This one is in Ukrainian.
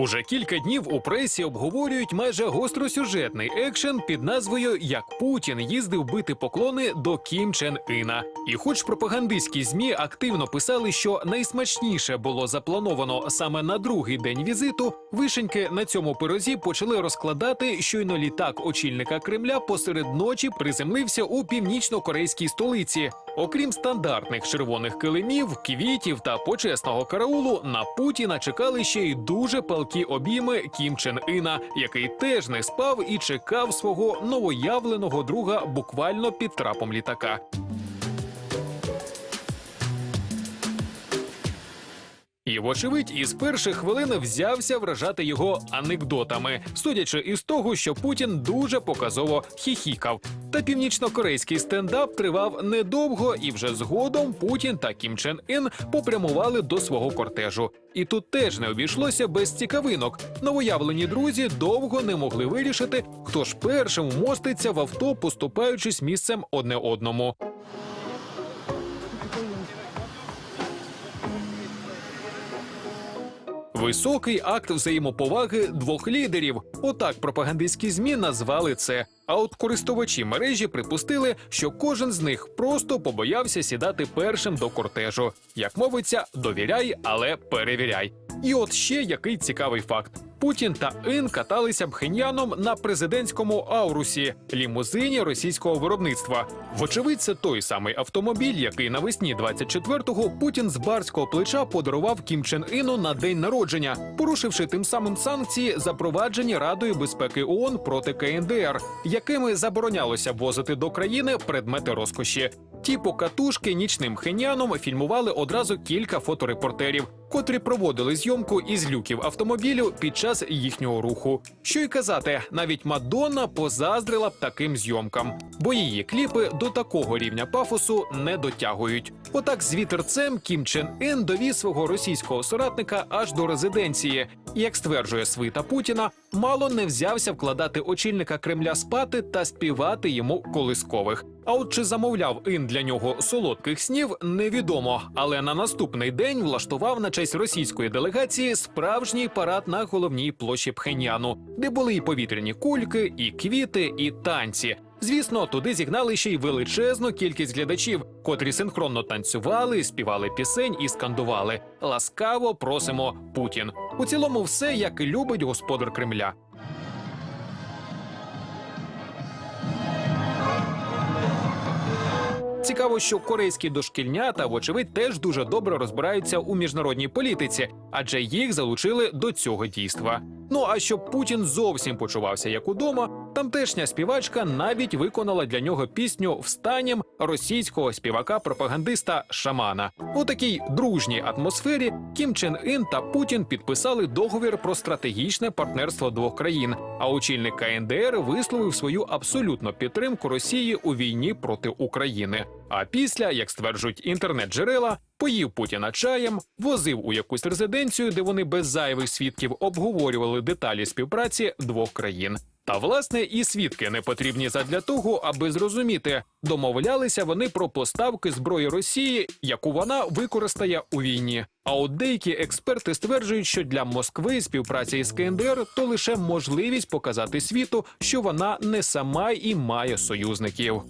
Уже кілька днів у пресі обговорюють майже гостросюжетний екшен під назвою Як Путін їздив бити поклони до Кім Чен Іна. І хоч пропагандистські змі активно писали, що найсмачніше було заплановано саме на другий день візиту, вишеньки на цьому пирозі почали розкладати, щойно літак очільника Кремля посеред ночі приземлився у північно-корейській столиці. Окрім стандартних червоних килимів, квітів та почесного караулу, на Путіна чекали ще й дуже палкі обійми Кім Чен Іна, який теж не спав і чекав свого новоявленого друга буквально під трапом літака. І, вочевидь, із перших хвилин взявся вражати його анекдотами, судячи із того, що Путін дуже показово хіхікав. Та північно-корейський стендап тривав недовго, і вже згодом Путін та Кім Чен Ін попрямували до свого кортежу. І тут теж не обійшлося без цікавинок. Новоявлені друзі довго не могли вирішити, хто ж першим вмоститься в авто, поступаючись місцем одне одному. Високий акт взаємоповаги двох лідерів. Отак пропагандистські змі назвали це. А от користувачі мережі припустили, що кожен з них просто побоявся сідати першим до кортежу. Як мовиться, довіряй, але перевіряй. І от ще який цікавий факт: Путін та Ін каталися пхеньяном на президентському аурусі лімузині російського виробництва. Вочевидь, це той самий автомобіль, який навесні 24-го Путін з барського плеча подарував Кім Чен Іну на день народження, порушивши тим самим санкції, запроваджені Радою безпеки ООН проти КНДР, якими заборонялося ввозити до країни предмети розкоші. Ті покатушки нічним хеняном фільмували одразу кілька фоторепортерів, котрі проводили зйомку із люків автомобілю під час їхнього руху. Що й казати, навіть Мадонна позаздрила б таким зйомкам, бо її кліпи до такого рівня пафосу не дотягують. Отак з вітерцем Кім Чен Ін довіз свого російського соратника аж до резиденції. І, Як стверджує свита Путіна, мало не взявся вкладати очільника Кремля спати та співати йому колискових. А от чи замовляв ін для нього солодких снів, невідомо. Але на наступний день влаштував на честь російської делегації справжній парад на головній площі Пхеньяну, де були і повітряні кульки, і квіти, і танці. Звісно, туди зігнали ще й величезну кількість глядачів, котрі синхронно танцювали, співали пісень і скандували Ласкаво просимо Путін. У цілому, все як любить господар Кремля. Цікаво, що корейські дошкільнята, вочевидь, теж дуже добре розбираються у міжнародній політиці, адже їх залучили до цього дійства. Ну а щоб Путін зовсім почувався як удома, тамтешня співачка навіть виконала для нього пісню встанням російського співака-пропагандиста Шамана. У такій дружній атмосфері Кім Чен Ін та Путін підписали договір про стратегічне партнерство двох країн. А очільник КНДР висловив свою абсолютну підтримку Росії у війні проти України. А після, як стверджують інтернет-джерела, поїв Путіна чаєм, возив у якусь резиденцію, де вони без зайвих свідків обговорювали деталі співпраці двох країн. Та власне і свідки не потрібні задля того, аби зрозуміти, домовлялися вони про поставки зброї Росії, яку вона використає у війні. А от деякі експерти стверджують, що для Москви співпраця із КНДР то лише можливість показати світу, що вона не сама і має союзників.